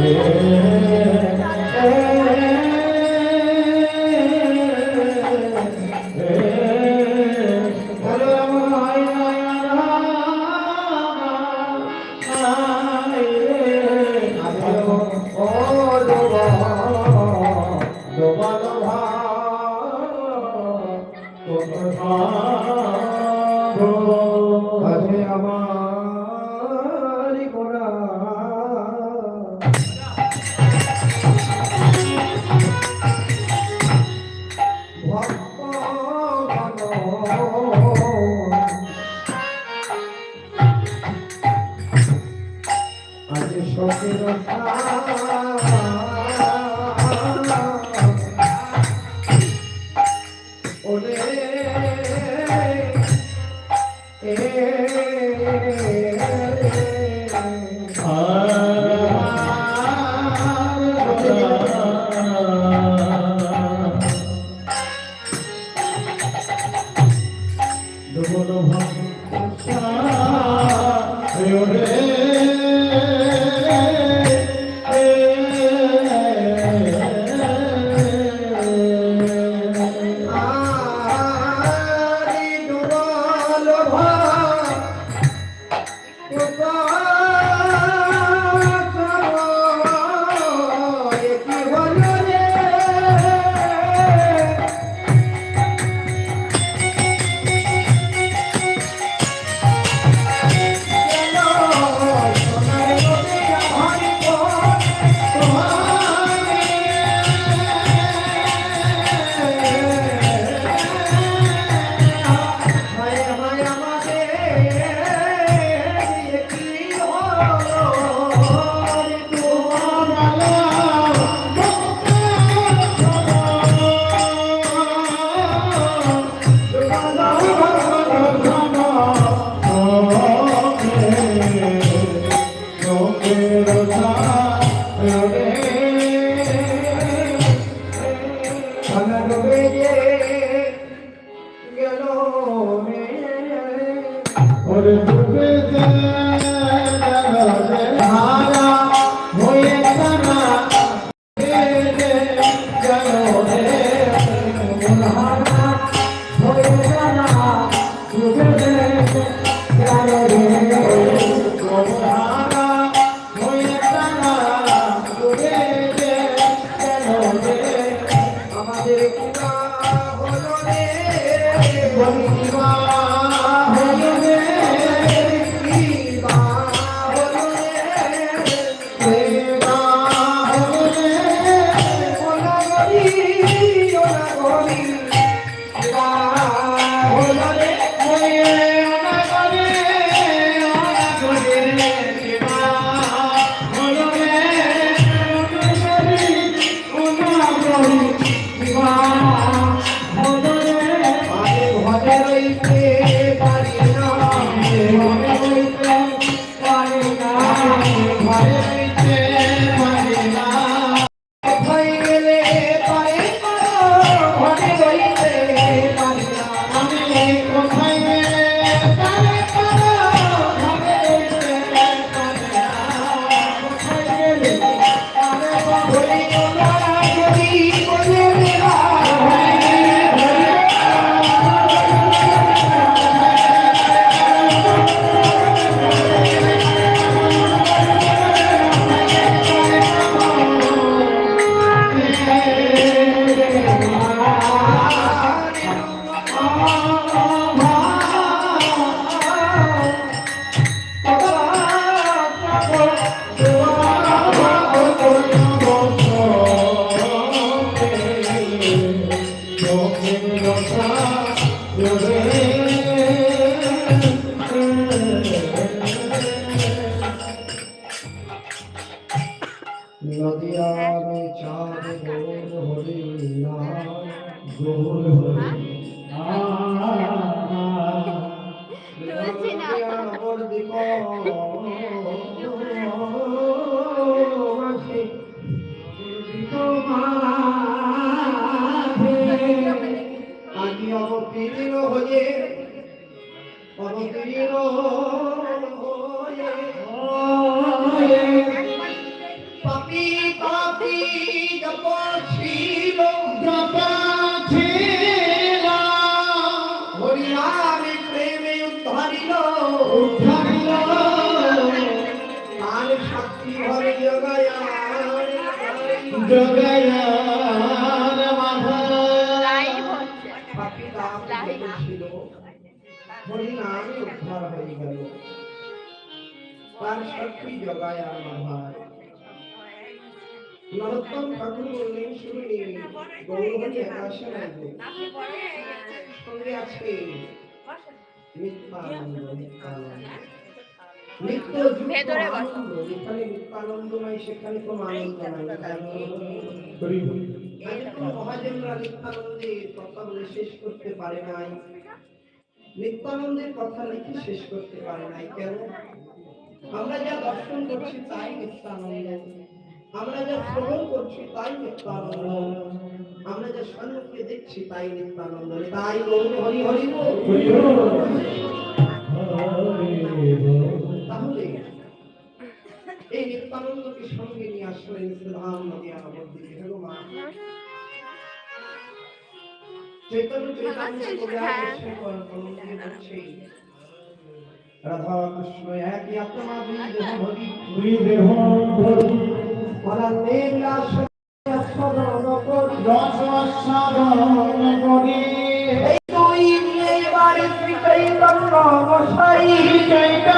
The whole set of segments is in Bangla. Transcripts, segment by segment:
Yeah. আছে আমার আরি Yeah. হরিনামে উদ্ধার হয়ে গেল। তার শক্তি জগায়ার মাধার নরোত্তম ঠাকুর বললেন শুনি গৌরবতী আকাশে লাগবে সঙ্গে আছে নিত্যানন্দ নিত্যানন্দ। নিত্য যুক্ত ভেতরে যেখানে নিত্যানন্দ নাই সেখানে কোনো আনন্দ নাই। মহাজনরা নিত্যানন্দের কথা বলে শেষ করতে পারে নাই। নিত্যানন্দের কথা লিখে শেষ করতে পারে নাই। কেন? আমরা যা দর্শন করছি তাই নিত্যানন্দ আমরা যা শ্রবণ করছি তাই নিত্যানন্দ আমরা যা সম্মুখে দেখছি তাই নিত্যানন্দ তাই গৌর হরি হরি। সঙ্গে নিয়ে আসলেন শ্রীধাম নদী নবদ্বীপে ভগবান চৈতন্য চৈতন্য রাধা কৃষ্ণ একই আত্মা দুই দেহ ভরি। দুই দেহ সদন করি রস সাধন করি এই দুই এবারে শ্রী চৈতন্য চৈতন্য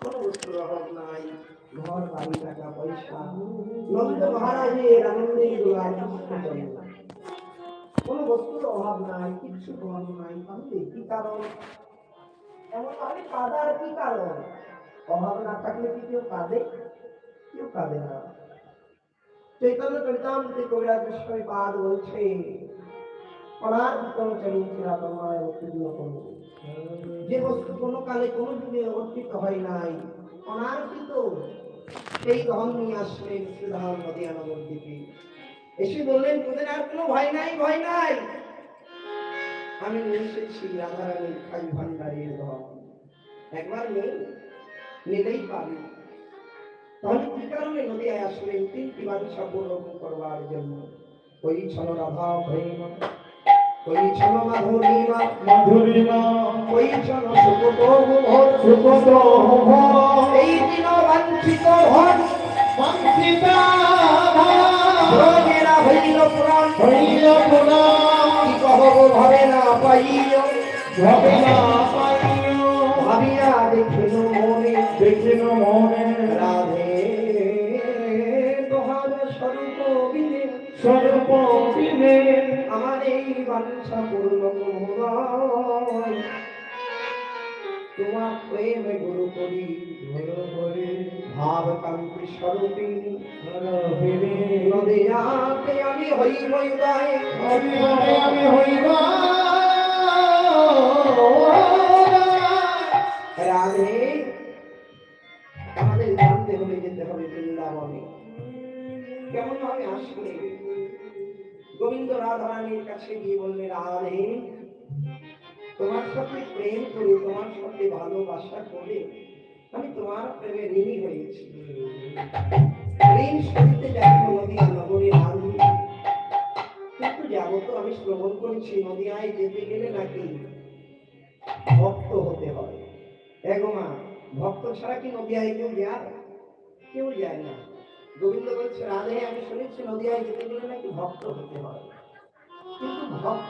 কোনো বস্তুর অভাব নাই ঘর বাড়ি টাকা পয়সা নন্দ মহারাজের আনন্দে কোনো বস্তুর অভাব নাই কিচ্ছু অভাব নাই তাহলে কি কারণ এমন তাহলে কাদার কি কারণ অভাব না থাকলে কি কেউ কাঁদে কেউ কাঁদে না চৈতন্য চরিতামৃতে কবিরাজ গোস্বামী পাদ বলছে অনার্থিতম চরিত্রা তোমায় অর্পিত করব যে বস্তু কোনো কালে, কোনো যুগে অর্পিত হয় নাই অনার্পিত সেই ধন নিয়ে আসলেন শ্রীধাম নদিয়া নগর দ্বীপে এসে বললেন, তোদের আর কোনো ভয় নাই ভয় নাই। আমি নিয়ে এসেছি রাধারানী খাই ভান্ডারের ধন। একবার নেই, নিলেই পাবি। তাহলে কি কারণে নদিয়ায় আসলেন, তিনটি বাগিচা পূরণ করবার জন্য। ওই ছল রাধা প্রেম। ওই ছল মাধুরীমা? মধুরিমা। ওই ছল সুকট মোহর সুকত এই দিন বাঞ্ছিত হন বঞ্চিতা রোগেরা হইল প্রাণ। হইল পুরা কি কহব ভাবে না পাইও। ভবে না পাইও। ভাবিয়া দেখিল মনে। দেখিল মনে। রাধে দোহার স্বরূপ বিনে স্বরূপ বিনে আমার এই বাঞ্ছা পূর্ণ তোমার প্রেম গুরু করি ভাব কান্তি স্বরূপী নদিয়াতে আমি হইব উদয়। আমি আমি আমি হইব। রাধে আমাদের জানতে হলে যেতে হবে বৃন্দাবনে। কেমন ভাবে আসলে রাধারানীর কাছে গিয়ে বললে, রাধে, তোমার সাথে প্রেম করে, তোমার সাথে ভালোবাসা করে আমি তোমার প্রেমে ঋণী হয়েছি। ঋণ নদীয়া নগরে রাধে। কিন্তু তো আমি শ্রবণ নদিয়ায় যেতে গেলে নাকি ভক্ত হতে হয় ভক্ত ছাড়া কি নদিয়ায় কেউ যায়? কেউ যায় না। গোবিন্দ বলছে, রাধে, আমি শুনেছি নদিয়ায় যেতে গেলে নাকি ভক্ত হতে হয় Itu 高